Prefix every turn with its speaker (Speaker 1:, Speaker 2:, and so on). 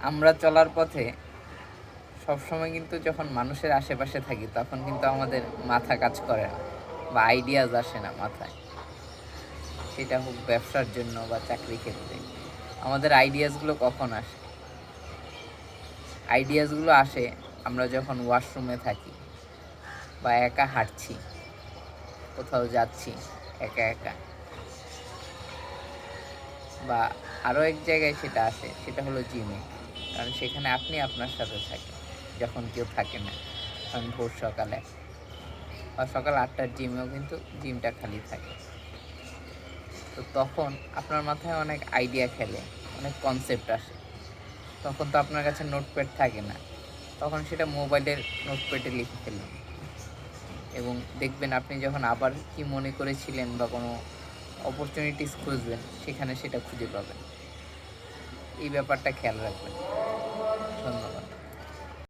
Speaker 1: আমরা চলার পথে সবসময় কিন্তু যখন মানুষের আশেপাশে থাকি, তখন কিন্তু আমাদের মাথা কাজ করে না বা আইডিয়াজ আসে না মাথায়। সেটা হোক ব্যবসার জন্য বা চাকরি ক্ষেত্রে। আমাদের আইডিয়াসগুলো কখন আসে? আইডিয়াসগুলো আসে আমরা যখন ওয়াশরুমে থাকি বা একা হাঁটছি, কোথাও যাচ্ছি, একা একা। বা আরও এক জায়গায় সেটা আসে, সেটা হলো জিমে কারণ সেখানে আপনি আপনার সাথে থাকেন, যখন কেউ থাকে না। কারণ ভোর সকালে বা সকাল আটটার জিমেও কিন্তু জিমটা খালি থাকে। তো তখন আপনার মাথায় অনেক আইডিয়া খেলে, অনেক কনসেপ্ট আসে। তখন তো আপনার কাছে নোটপ্যাড থাকে না। তখন সেটা মোবাইলের নোটপ্যাডে লিখে ফেলুন এবং দেখবেন আপনি যখন আবার কি মনে করেছিলেন বা কোনো অপরচুনিটিস খুঁজবেন, সেখানে সেটা খুঁজে পাবেন। এই ব্যাপারটা খেয়াল রাখবেন।